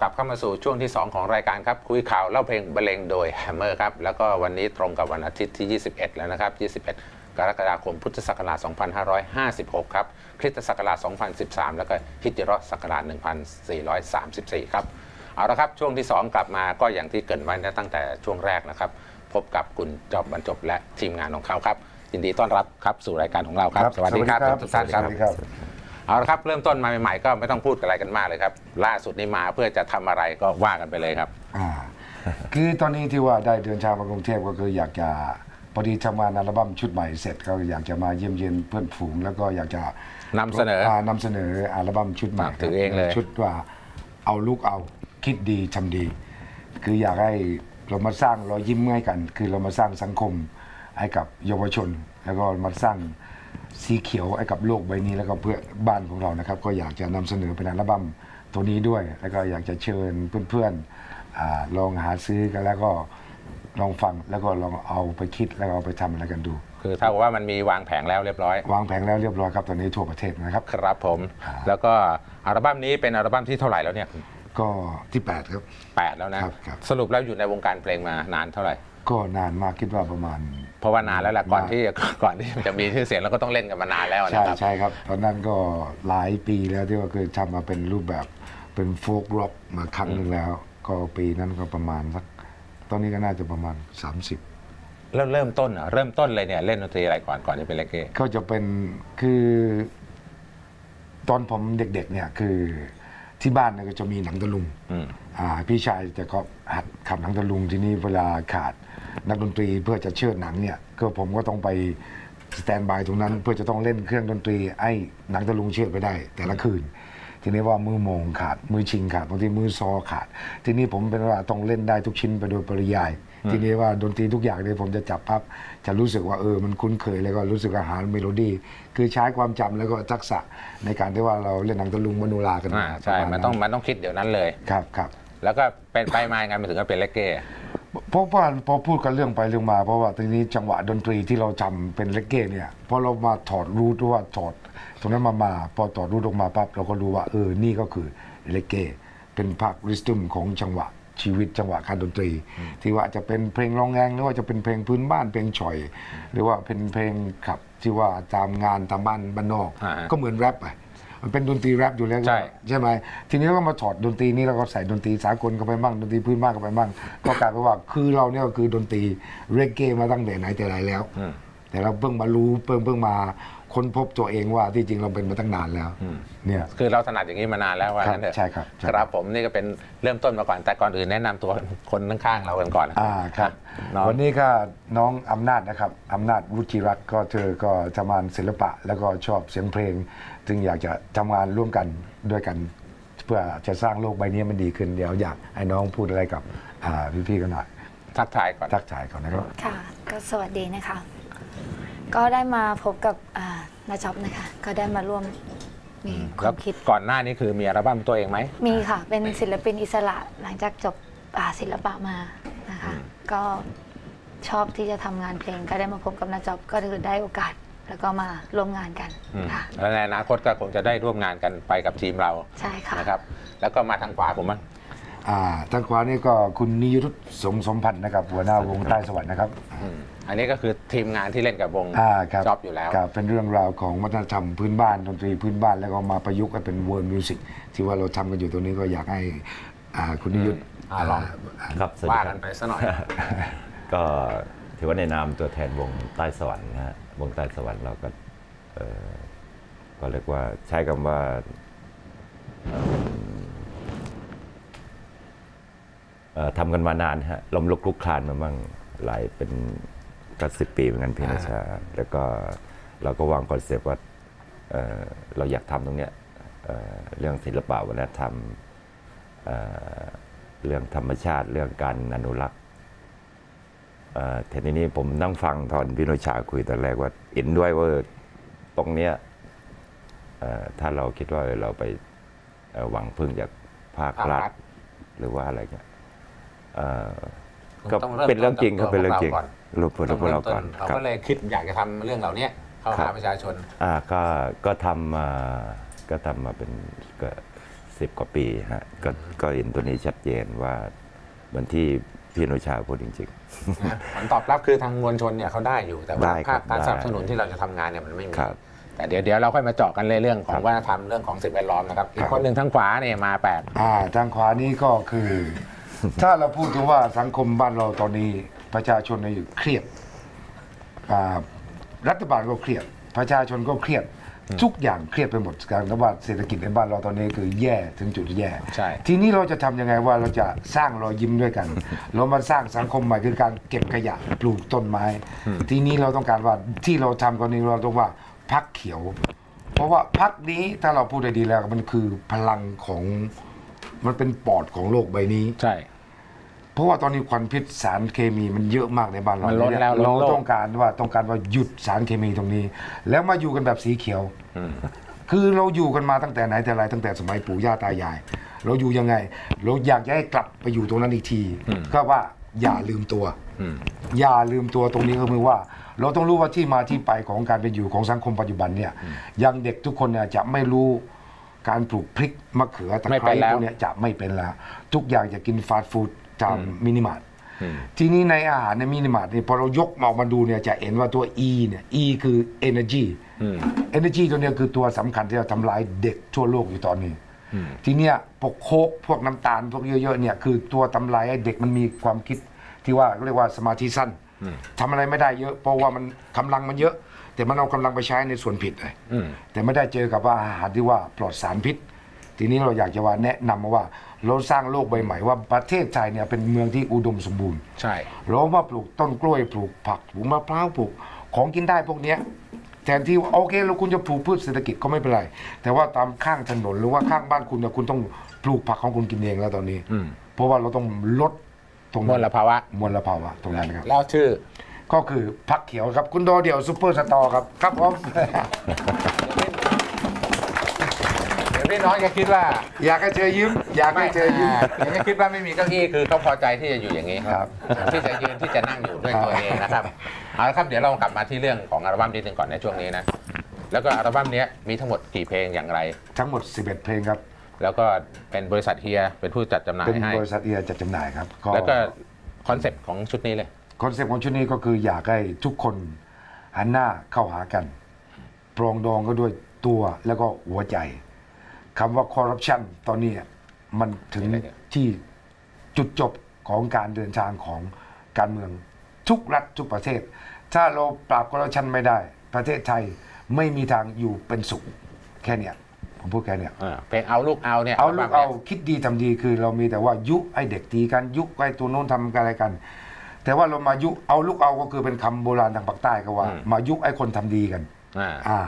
กลับเข้ามาสู่ช่วงที่ 2 ของรายการครับ คุยข่าวเล่าเพลงบรรเลงโดยแฮมเมอร์ครับ แล้วก็วันนี้ตรงกับวันอาทิตย์ที่ 21 แล้วนะครับ 21 กรกฎาคมพุทธศักราช 2556 ครับ คริสตศักราช 2013 แล้วก็ฮิจเราะห์ศักราช 1434 ครับ เอาละครับ ช่วงที่ 2 กลับมาก็อย่างที่เกรินไว้ตั้งแต่ช่วงแรกนะครับ พบกับคุณจอบบรรจบและทีมงานของเขาครับ ยินดีต้อนรับครับสู่รายการของเราครับ สวัสดีครับทุกท่านครับสวัสดีครับ เอาละครับเริ่มต้นมาใหม่ๆก็ไม่ต้องพูดอะไรกันมากเลยครับ ล่าสุดนี้มาเพื่อจะทำอะไรก็ว่ากันไปเลยครับอ่าคือตอนนี้ที่ว่าได้เดินทางมากรุงเทพก็คืออยากจะพอดีทำงานอัลบั้มชุดใหม่เสร็จก็อยากจะมาเยี่ยมเยียนเพื่อนฝูง แล้วก็อยากจะนำเสนออ่านำเสนออัลบั้มชุดใหม่ฝากถือเองเลยชุดว่าเอาลูกเอาคิดดีทำดี คืออยากให้เรามาสร้างรอยยิ้มให้กัน คือเรามาสร้างสังคมให้กับเยาวชน แล้วก็มาสร้าง สีเขียวให้กับโลกใบนี้แล้วก็เพื่อบ้านของเรานะครับ ก็อยากจะนำเสนอเป็นอัลบั้มตัวนี้ด้วย แล้วก็อยากจะเชิญเพื่อนๆอาลองหาซื้อกันแล้วก็ลองฟังแล้วก็ลองเอาไปคิดแล้วก็เอาไปทำอะไรกันดู คือถ้ากับว่ามันมีวางแผงแล้วเรียบร้อย วางแผงแล้วเรียบร้อยครับตอนนี้ทั่วประเทศนะครับ ครับผม แล้วก็อัลบั้มนี้เป็นอัลบั้มที่เท่าไหร่แล้วเนี่ยก็ที่ 8 ครับแปดแล้วนะครับครับสรุปแล้วอยู่ในวงการเพลงมานานเท่าไหร่ ก็นานมากคิดว่าประมาณ เพราะว่านานแล้วแหละก่อนที่ก่อนที่จะมีชื่อเสียงแล้วก็ต้องเล่นกันมานานแล้วใช่นะครับใช่ครับ ตอนนั้นก็หลายปีแล้วที่ว่าเคยทำมาเป็นรูปแบบเป็นโฟกร็อกมาครั้งหนึงแล้ว ก็ปีนั้นก็ประมาณสักตอนนี้ก็น่าจะประมาณ 30 แล้วเริ่มต้นเหรอเริ่มต้นเลยเนี่ยเล่นดนตรีอะไรก่อนก่อนที่เป็นเลกเก้ก็จะเป็นคือ ตอนผมเด็กๆเนี่ยคือ ที่บ้านเนี่ยก็จะมีหนังตะลุงอืมอ่าพี่ชายจะก็หัดขับหนังตะลุงทีนี้เวลาขาดนักดนตรีเพื่อจะเชิดหนังเนี่ยก็ผมก็ต้องไปสแตนบายตรงนั้น เพื่อจะต้องเล่นเครื่องดนตรีไอ้หนังตะลุงเชิดไปได้ แต่ละคืน ทีนี้ว่ามือโมงขาดมือชิงขาดบางทีมือซอขาด ทีนี้ผมเป็นว่าต้องเล่นได้ทุกชิ้นไปโดยปริยาย ทีนี้ว่าดนตรีทุกอย่างเนี่ยผมจะจับพับจะรู้สึกว่าเออมันคุ้นเคยแล้วก็รู้สึกอาหารเมโลดี้คือใช้ความจำแล้วก็ทักษะในการที่ว่าเราเล่นหนังตะลุงมโนรากันอ่าใช่ประาณมันต้องมันต้องคิดเดี๋ยวนั้นเลยครับครับแล้วก็เป็นไปมายังไงมันถึงจะเป็นเลกเก้เพราะว่าพอพูดกันเรื่องไปเรื่องมา เพราะว่าทีนี้จังหวะดนตรีที่เราจำเป็นเลกเก้เนี่ยพอเรามาถอดรูทว่าถอดตรงนั้นมามาพอถอดรูทออกมาปั๊บเราก็รู้ว่าเออนี่ก็คือเลกเก้เป็นภาคริสตึมของจังหวะ ชีวิตจังหวะการดนตรี ที่ว่าจะเป็นเพลงร้องแรงหรือว่าจะเป็นเพลงพื้นบ้านเพลงฉ่อย หรือว่าเป็นเพลงขับที่ว่าตามงานตามบ้านบ้านนอกอ่าก็เหมือนแรปไปมันเป็นดนตรีแรปอยู่แล้ว ใช่ใช่ไหมทีนี้เราก็มาถอดดนตรีนี้แล้วก็ใส่ดนตรีสากลเข้าไปบ้างดนตรีพื้นบ้านเข้าไปบ้างก็กลายเป็นว่าคือเราเนี่ยก็คือดนตรีเรเก้มาตั้งแต่ไหนแต่ไรแล้วอืมแต่เราเพิ่งมารู้เพิ่งเพิ่งมา ค้นพบตัวเองว่าที่จริงเราเป็นมาตั้งนานแล้วอืมเนี่ยคือเราถนัดอย่างนี้มานานแล้วว่าครับงั้นเถอะใช่ครับใช่ครับผมนี่ก็เป็นเริ่มต้นมาก่อนแต่ก่อนอื่นแนะนำตัวคนข้างๆเรากันก่อนอ่าครับน้องวันนี้ก็น้องอำนาจนะครับอำนาจวุฒิรัตน์ก็เธอก็ทำงานศิลปะ แล้วก็ชอบเสียงเพลง จึงอยากจะทำงานร่วมกันด้วยกัน เพื่อจะสร้างโลกใบนี้มันดีขึ้นเดี๋ยวอยากให้น้องพูดอะไรกับอ่าพี่ๆกันหน่อยทักทายก่อนทักทายก่อนนะครับค่ะก็สวัสดีนะคะ ก็ได้มาพบกับอ่านาจ็อบนะคะ ก็ได้มาร่วมมีคแล้วาวมคิดก่อนหน้านี้คือมีอัลบั้มตัวเองไหม มีค่ะ เป็นศิลปินอิสระหลังจากจบอ่าศิลปะมานะคะ ก็ชอบที่จะทำงานเพลงก็ได้มาพบกับนาจ็อบก็คือได้โอกาสแล้วก็มาร่วมงานกันอืมค่ะแล้วในอนาคตก็คงจะได้ร่วมงานกันไปกับทีมเราใช่ค่ะนะครับ แล้วก็มาทางขวาผมบ้าง อ่าทางขวานี่ก็คุณนิยุทธสงสมพันธ์นะครับ หัวหน้าวงใต้สวรรค์นะครับอืมอันนี้ก็คือทีมงานที่เล่นกับวงอ่าครับจ็อบอยู่แล้ว ครับเป็นเรื่องราวของวัฒนธรรมพื้นบ้านดนตรีพื้นบ้านแล้วก็มาประยุกต์กันเป็นเวิร์ดมิวสิกที่ว่าเราทำกันอยู่ตรงนี้ก็อยากให้อ่าคุณนิยุทธอ่าลองครับสวัสว่าดีคกัรันบ ไปซะหน่อย ก็ถือว่าในนามตัวแทนวงใต้สวรรค์นะฮะวงใต้สวรรค์เราก็เอ่อก็เรียกว่าใช้คำว่าเอิ่มเอ่อ ทำกันมานานฮะล้มลุกคลุกคลานมาบ้างหลายเป็นก็สิบปีเหมือนกันเพียงชา แล้วก็เราก็วางคอนเซปต์ว่าเอ่อเราอยากทำตรงเนี้ยเอ่อเรื่องศิลปะวัฒนธรรมเอ่อเรื่องธรรมชาติเรื่องการอนุรักษ์เอ่อทีนี้ผมนั่งฟังตอนพี่โนชาคุยตอนแรกว่าเห็นด้วยว่าตรงเนี้ยเอ่อถ้าเราคิดว่าเราไปเอ่อหวังพึ่งจากภาครัฐภาครัฐหรือว่าอะไรเงี้ยเอ่อคง ก็ต้องเริ่มเป็นเรื่องจริงต้นจากก็เป็นเรื่องจริงตัวพวกเราก่อนรูปตัวพวกเราก่อนเขาครับก็เลยคิดอยากจะทำเรื่องเหล่านี้เข้าครัหาบประชาชนอ่าก็ก็ทำมาก็ทำมาเป็นก็สิบกว่าปีฮะก็ก็เห็นตัวนี้ชัดเจนว่าเหมือนที่พี่อนุชาพูดจริงนะผลตอบรับคือทางมวลชนเนี่ยเขาได้อยู่แต่ว่าได้ครัภาบคการได้สนับสนุนที่เราจะทำงานเนี่ยมันไม่มีครับแต่เดี๋ยวเดี๋ยวเราค่อยมาเจาะกันในเรื่องขอครังบวัฒนธรรมเรื่องของสิ่งแวดล้อมนะครับอีครักบคนหนึ่งทางขวาเนี่ยมาแปลกอ่าทางขวานี้ก็คือ ถ้าเราพูดถึงว่าสังคมบ้านเราตอนนี้ประชาชนเนี่ยเครียดอ่ารัฐบาลก็เครียด ประชาชนก็เครียดทุกอย่างเครียดไปหมดการระบาดเศรษฐกิจในบ้านเราตอนนี้คือแย่ถึงจุดแย่ใช่ทีนี้เราจะทำยังไงว่าเราจะสร้างรอยยิ้มด้วยกันเรามาสร้างสังคมใหม่คือการเก็บขยะปลูกต้นไม้ ทีนี้เราต้องการว่าที่เราทำตอนนี้เราต้องว่าพักเขียว เพราะว่าพักนี้ถ้าเราพูดได้ดีแล้วมันคือพลังของ มันเป็นปอดของโลกใบนี้ ใช่ เพราะว่าตอนนี้ควันพิษสารเคมีมันเยอะมากในบ้านเรามันล้นแล้วล้นเราโลกต้องการว่าต้องการว่าหยุดสารเคมีตรงนี้ แล้วมาอยู่กันแบบสีเขียวอืมคือเราอยู่กันมาตั้งแต่ไหนแต่ไรตั้งแต่สมัยปู่ย่าตายาย เราอยู่ยังไง เราอยากจะให้กลับไปอยู่ตรงนั้นอีกที ก็ว่าอย่าลืมตัวอืมอย่าลืมตัวตรงนี้ก็คือว่า เราต้องรู้ว่าที่มาที่ไปของการเป็นอยู่ของสังคมปัจจุบันเนี่ยยังเด็กทุกคนเนี่ยจะไม่รู้ การปลูกพริกมะเขือตะไม่ไคเป็ร้นแล้ว พวกเนี้ยจะไม่เป็นแล้วทุกอย่างจะกินฟาสต์ฟู้ดตามมินิมาร์ทอืมทีนี้ในอาหารในมินิมาร์ทนี่พอเรายกมาออกมาดูเนี่ยจะเห็นว่าตัว E เนี่ย E คือ energy อืม energy ตัวเนี้ยคือตัวสำคัญที่จะทำลายเด็กทั่วโลกอยู่ตอนนี้ ทีเนี้ยพวกโคกพวกน้ำตาลพวกเยอะๆเนี่ยคือตัวทำลายให้เด็กมันมีความคิดที่ว่าเรียกว่าสมาธิสั้นทำอะไรไม่ได้เยอะ เพราะว่ามันกำลังมันเยอะ แต่มันเอากำลังไปใช้ในส่วนผิดเลยอืมแต่ไม่ได้เจอกับว่าอาหารที่ว่าปลอดสารพิษ ทีนี้เราอยากจะว่าแนะนำมาว่า เราสร้างโลกใบใหม่ว่าประเทศไทยเนี่ยเป็นเมืองที่อุดมสมบูรณ์ ใช่เรามาปลูกต้นกล้วยปลูกผักปลูกมะพร้าวปลูกของกินได้พวกเนี้ยแทนที่ว่าโอเคเราคุณจะปลูกพืชเศรษฐกิจก็ไม่เป็นไร แต่ว่าตามข้างถนนหรือว่าข้างบ้านคุณเนี่ยคุณต้องปลูกผักของคุณกินเองแล้วตอนนี้อืมเพราะว่าเราต้องลดตรงมนั้นลภาวะมลภาวะตรงนั้นครับแล้วชื่อ ก็คือผักเขียวครับ คุณโดเดี่ยวซูเปอร์สตอร์ครับ ครับผมเดี๋ยวพี่น้องจะคิดว่า อยากให้เจอยิ้ม อยากให้เจอยิ้มเดี๋ยวจะคิดว่าไม่มีเก้าอี้คือเขาพอใจที่จะอยู่อย่างนี้ครับ ที่จะยืนที่จะนั่งอยู่ด้วยตัวเองนะครับเอาละครับเดี๋ยวเรากลับมาที่เรื่องของอัลบั้มนิดนึงก่อนในช่วงนี้นะแล้วก็อัลบั้มเนี้ยมีทั้งหมดกี่เพลงอย่างไร ทั้งหมด 11 เพลงครับ แล้วก็เป็นบริษัทเฮียเป็นผู้จัดจำหน่ายเป็นให้บริษัทเอียจัดจำหน่ายครับแล้วก็คอนเซปต์ของชุดนี้เลย คอนเซปต์ของชุดนี้ก็คืออยากให้ทุกคนหันหน้าเข้าหากัน ปรองดองก็ด้วยตัวแล้วก็หัวใจคำว่าคอร์รัปชันตอนนี้มันถึงที่จุดจบของการเดินทางของการเมืองทุกรัฐทุกประเทศ ถ้าเราปราบคอร์รัปชันไม่ได้ ประเทศไทยไม่มีทางอยู่เป็นสุขแค่เนี้ยผมพูดแค่เนี้ยอ่าเพลงเอาลูกเอาเนี่ยเอาลูบั้กมเอานี่ยคิดดีทำดีคือเรามีแต่ว่ายุให้เด็กตีกันยุให้ตัวโน้นทำอะไรกัน แต่ว่าเรามายุเอาลูกเอาก็คือเป็นคำโบราณทางภาคใต้ก็ว่าอืมมายุให้คนทำดีกันอ่าอ่า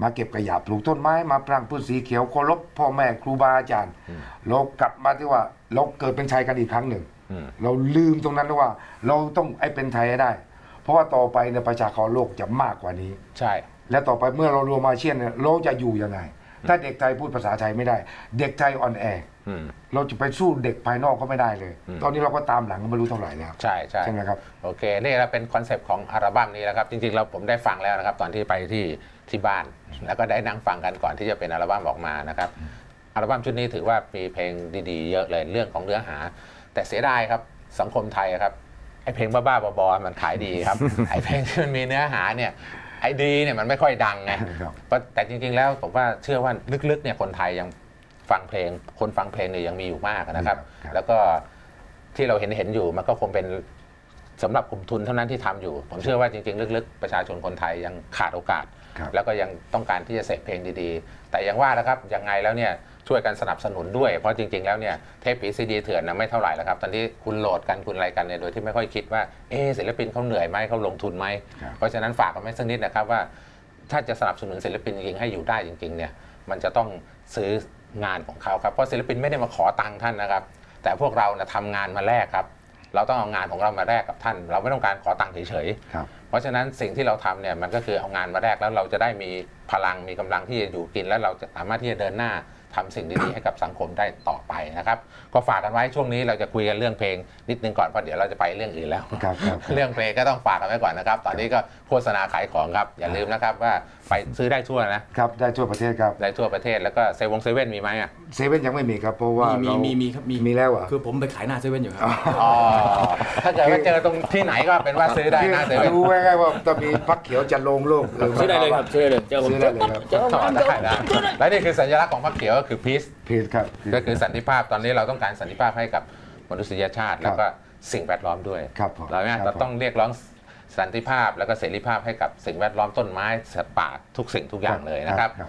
มาเก็บขยะปลูกต้นไม้มาปรางพืชสีเขียวเคารพพ่อแม่ครูบาอาจารย์เรากลับมาที่ว่าเราเกิดเป็นไทยกันอีกครั้งหนึ่งอืมเราลืมตรงนั้นนะว่า เราต้องไอ้เป็นไทยให้ได้ เพราะว่าต่อไปเนี่ยประชากรโลกจะมากกว่านี้ ใช่ และต่อไปเมื่อเรารวมอาเซียนเนี่ยเราจะอยู่ยังไง ถ้าเด็กไทยพูดภาษาไทยไม่ได้ เด็กไทยอ่อนแออืมเราจะไปสู้เด็กภายนอกก็ไม่ได้เลยอืมตอนนี้เราก็ตามหลังก็ไม่รู้เท่าไหร่แล้วใช่ใช่ใช่ไหมครับโอเคนี่เราเป็นคอนเซปต์ของอัลบั้มนี้แล้วครับ จริงๆเราผมได้ฟังแล้วนะครับ ตอนที่ไปที่ที่บ้าน แล้วก็ได้นั่งฟังกันก่อนที่จะเป็นอัลบั้มออกมานะครับอัลบั้มชุดนี้ถือว่ามีเพลงดีๆ เยอะเลยเรื่องของเนื้อหา แต่เสียดายครับสังคมไทยครับไอเพลงบ้าๆบอๆมันขายดีครับไอเพลงที่มันมีเนื้อหาเนี่ย ไอดีเนี่ยมันไม่ค่อยดังไงครับแต่จริงๆแล้วผมว่าเชื่อว่าลึกๆเนี่ยคนไทยยังฟังเพลง คนฟังเพลงเนี่ยยังมีอยู่มากนะครับครับแล้วก็ที่เราเห็นเห็นๆอยู่มันก็คงเป็น สำหรับกลุ่มทุนเท่านั้นที่ทำอยู่ ผมเชื่อว่าจริง ๆ ลึกๆ ประชาชนคนไทยยังขาดโอกาสครับแล้วก็ยังต้องการที่จะเสพเพลงดีๆ แต่อย่างว่านะครับยังไงแล้วเนี่ยช่วยกันสนับสนุนด้วย เพราะจริง ๆ แล้วเนี่ยเทปผีซีดีเถื่อนนะไม่เท่าไหร่แล้วครับ ตอนที่คุณโหลดกันคุณอะไรกันเนี่ยโดยที่ไม่ค่อยคิดว่าเออศิลปินเขาเหนื่อยไหมเขาลงทุนไหมครับเพราะฉะนั้นฝากกันไว้สักนิดนะครับว่า ถ้าจะสนับสนุนศิลปินจริงๆให้อยู่ได้จริงๆเนี่ยมันจะต้องซื้องานของเขาครับเพราะศิลปินไม่ได้มาขอตังค์ท่านนะครับ แต่พวกเรานะทำงานมาแลกครับ เราต้องเอางานของเรามาแลกกับท่าน เราไม่ต้องการขอตังค์เฉยๆครับเพราะฉะนั้นสิ่งที่เราทำเนี่ยมันก็คือเอางานมาแลกแล้วเราจะได้มีพลังมีกำลังที่จะอยู่กิน แล้วเราจะสามารถที่จะเดินหน้า ทำสิ่งดีๆให้กับสังคมได้ต่อไปนะครับ ก็ฝากกันไว้ช่วงนี้เราจะคุยกันเรื่องเพลงนิดนึงก่อนเพราะเดี๋ยวเราจะไปเรื่องอื่นแล้วครับครับครับเรื่องเพลงก็ต้องฝากกันไว้ก่อนนะครับ ตอนนี้ก็โฆษณาขายของครับ อย่าลืมนะครับว่าไปซื้อได้ทั่วนะครับได้ทั่วประเทศครับได้ทั่วประเทศแล้วก็เซเว่นเซเว่นมีไหมอะเซเว่นยังไม่มีครับเพราะว่ามีเรามีมีครับมีมีแล้วเหรอคือผมไปขายหน้าเซเว่นอยู่ครับอ๋อถ้าเกิดว่าเจอตรงที่ไหนก็เป็นว่าซื้อได้หน้าเซเว่นรู้ไว้ไงว่าจะมีพักเขียวจะลงโลกหรือซื้อได้เลยครับซื้อได้เลยเจอผมซื้อได้เลยครับต่อได้นะและนี่คือสัญลักษณ์ของพรรคเขียวก็คือพีซพีทครับก็คือสันติภาพตอนนี้เราต้องการสันติภาพให้กับมนุษยชาติ แล้วก็สิ่งแวดล้อมด้วยครับผมเราเนี่ยครับเราต้องเรียกร้องสันติภาพแล้วก็เสรีภาพให้กับสิ่งแวดล้อมต้นไม้สัตว์ป่าทุกสิ่งทุกอย่างเลยนะครับ ครับ